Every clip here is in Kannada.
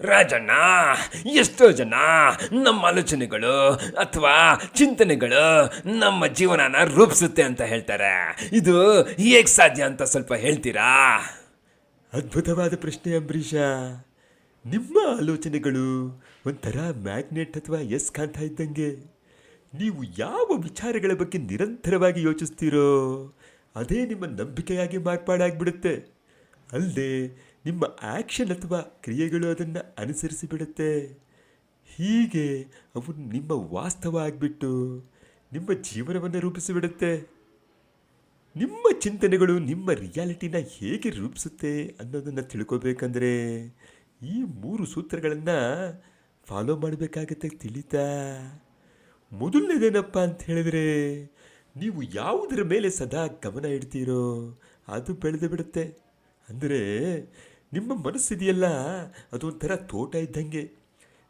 ರಾಜಣ್ಣ, ಎಷ್ಟೋ ಜನ ನಮ್ಮ ಆಲೋಚನೆಗಳು ಅಥವಾ ಚಿಂತನೆಗಳು ನಮ್ಮ ಜೀವನನ ರೂಪಿಸುತ್ತೆ ಅಂತ ಹೇಳ್ತಾರೆ. ಇದು ಹೇಗೆ ಸಾಧ್ಯ ಅಂತ ಸ್ವಲ್ಪ ಹೇಳ್ತೀರಾ? ಅದ್ಭುತವಾದ ಪ್ರಶ್ನೆ, ಅಂಬರೀಷ. ನಿಮ್ಮ ಆಲೋಚನೆಗಳು ಒಂಥರ ಮ್ಯಾಗ್ನೆಟ್ ಅಥವಾ ಎಸ್ ಕಾಂತ ಇದ್ದಂಗೆ. ನೀವು ಯಾವ ವಿಚಾರಗಳ ಬಗ್ಗೆ ನಿರಂತರವಾಗಿ ಯೋಚಿಸ್ತೀರೋ, ಅದೇ ನಿಮ್ಮ ನಂಬಿಕೆಯಾಗಿ ಮಾರ್ಪಾಡಾಗ್ಬಿಡುತ್ತೆ. ಅಲ್ಲದೆ ನಿಮ್ಮ ಆ್ಯಕ್ಷನ್ ಅಥವಾ ಕ್ರಿಯೆಗಳು ಅದನ್ನು ಅನುಸರಿಸಿ ಬಿಡುತ್ತೆ ಹೀಗೆ ಅವು ನಿಮ್ಮ ವಾಸ್ತವ ಆಗಿಬಿಟ್ಟು ನಿಮ್ಮ ಜೀವನವನ್ನು ರೂಪಿಸಿಬಿಡುತ್ತೆ. ನಿಮ್ಮ ಚಿಂತನೆಗಳು ನಿಮ್ಮ ರಿಯಾಲಿಟಿನ ಹೇಗೆ ರೂಪಿಸುತ್ತೆ ಅನ್ನೋದನ್ನು ತಿಳ್ಕೊಬೇಕಂದ್ರೆ ಈ ಮೂರು ಸೂತ್ರಗಳನ್ನು ಫಾಲೋ ಮಾಡಬೇಕಾಗತ್ತೆ ತಿಳಿತಾ. ಮೊದಲನೇದೇನಪ್ಪ ಅಂತ ಹೇಳಿದ್ರೆ ನೀವು ಯಾವುದರ ಮೇಲೆ ಸದಾ ಗಮನ ಇಡ್ತೀರೋ ಅದು ಬೆಳೆದು ಬಿಡುತ್ತೆ. ಅಂದರೆ ನಿಮ್ಮ ಮನಸ್ಸಿದೆಯಲ್ಲ? ಅದೊಂಥರ ತೋಟ ಇದ್ದಂಗೆ.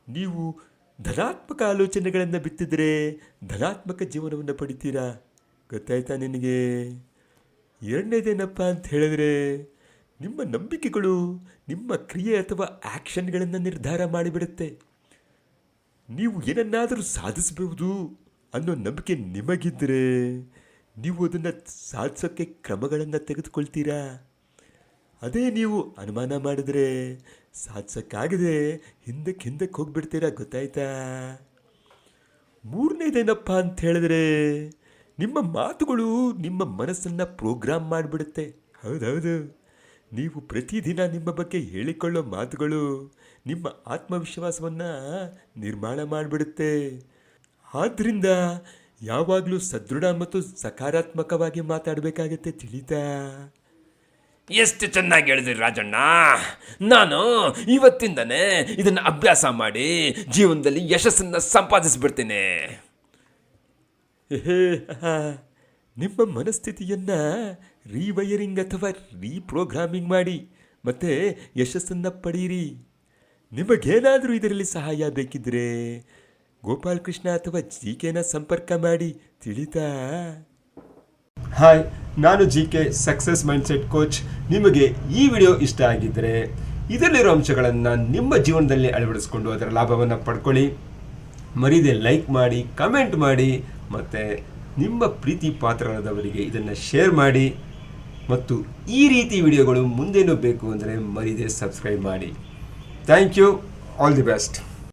ನೀವು ಧನಾತ್ಮಕ ಆಲೋಚನೆಗಳನ್ನು ಬಿತ್ತಿದರೆ ಧನಾತ್ಮಕ ಜೀವನವನ್ನು ಪಡಿತೀರಾ? ಗೊತ್ತಾಯ್ತಾ ನಿನಗೆ? ಎರಡನೇದೇನಪ್ಪ ಅಂತ ಹೇಳಿದ್ರೆ, ನಿಮ್ಮ ನಂಬಿಕೆಗಳು ನಿಮ್ಮ ಕ್ರಿಯೆ ಅಥವಾ ಆ್ಯಕ್ಷನ್ಗಳನ್ನು ನಿರ್ಧಾರ ಮಾಡಿಬಿಡುತ್ತೆ. ನೀವು ಏನನ್ನಾದರೂ ಸಾಧಿಸಬಹುದು ಅನ್ನೋ ನಂಬಿಕೆ ನಿಮಗಿದ್ದರೆ ನೀವು ಅದನ್ನು ಸಾಧಿಸೋಕ್ಕೆ ಕ್ರಮಗಳನ್ನು ತೆಗೆದುಕೊಳ್ತೀರಾ? ಅದೇ ನೀವು ಅನುಮಾನ ಮಾಡಿದ್ರೆ ಸಾಧಿಸೋಕ್ಕಾಗದೆ. ಹಿಂದಕ್ಕೆ ಹಿಂದಕ್ಕೆ ಹೋಗಿಬಿಡ್ತೀರಾ ಗೊತ್ತಾಯ್ತಾ? ಮೂರನೇದೇನಪ್ಪ ಅಂತ ಹೇಳಿದ್ರೆ ನಿಮ್ಮ ಮಾತುಗಳು ನಿಮ್ಮ ಮನಸ್ಸನ್ನು ಪ್ರೋಗ್ರಾಮ್ ಮಾಡಿಬಿಡುತ್ತೆ. ಹೌದೌದು. ನೀವು ಪ್ರತಿದಿನ ನಿಮ್ಮ ಬಗ್ಗೆ ಹೇಳಿಕೊಳ್ಳೋ ಮಾತುಗಳು ನಿಮ್ಮ ಆತ್ಮವಿಶ್ವಾಸವನ್ನು ನಿರ್ಮಾಣ ಮಾಡಿಬಿಡುತ್ತೆ. ಆದ್ದರಿಂದ ಯಾವಾಗಲೂ ಸದೃಢ ಮತ್ತು ಸಕಾರಾತ್ಮಕವಾಗಿ ಮಾತಾಡಬೇಕಾಗತ್ತೆ ತಿಳಿತಾ? ಎಷ್ಟು ಚೆನ್ನಾಗಿ ಹೇಳಿದ್ರಿ ರಾಜಣ್ಣ. ನಾನು ಇವತ್ತಿಂದನೇ ಇದನ್ನು ಅಭ್ಯಾಸ ಮಾಡಿ ಜೀವನದಲ್ಲಿ ಯಶಸ್ಸನ್ನು ಸಂಪಾದಿಸ್ಬಿಡ್ತೀನಿ. ನಿಮ್ಮ ಮನಸ್ಥಿತಿಯನ್ನು ರೀವೈರಿಂಗ್ ಅಥವಾ ರೀಪ್ರೋಗ್ರಾಮಿಂಗ್ ಮಾಡಿ ಮತ್ತೆ ಯಶಸ್ಸನ್ನು ಪಡೆಯಿರಿ ನಿಮಗೇನಾದರೂ ಇದರಲ್ಲಿ ಸಹಾಯ ಬೇಕಿದ್ರೆ ಗೋಪಾಲಕೃಷ್ಣ ಅಥವಾ ಜಿ ಕೆನ ಸಂಪರ್ಕ ಮಾಡಿ ತಿಳಿತಾ. ಹಾಯ್, ನಾನು G K success mindset coach. ನಿಮಗೆ ಈ ವಿಡಿಯೋ ಇಷ್ಟ ಆಗಿದ್ದರೆ ಇದರಲ್ಲಿರೋ ಅಂಶಗಳನ್ನು ನಿಮ್ಮ ಜೀವನದಲ್ಲಿ ಅಳವಡಿಸ್ಕೊಂಡು ಅದರ ಲಾಭವನ್ನು ಪಡ್ಕೊಳ್ಳಿ. ಮರೀದೆ ಲೈಕ್ ಮಾಡಿ, ಕಮೆಂಟ್ ಮಾಡಿ, ಮತ್ತು ನಿಮ್ಮ ಪ್ರೀತಿ ಪಾತ್ರರಾದವರಿಗೆ ಇದನ್ನು ಶೇರ್ ಮಾಡಿ. ಮತ್ತು ಈ ರೀತಿ ವಿಡಿಯೋಗಳು ಮುಂದೇನು ಬೇಕು ಅಂದರೆ ಮರೀದೆ ಸಬ್ಸ್ಕ್ರೈಬ್ ಮಾಡಿ. Thank you, all the best.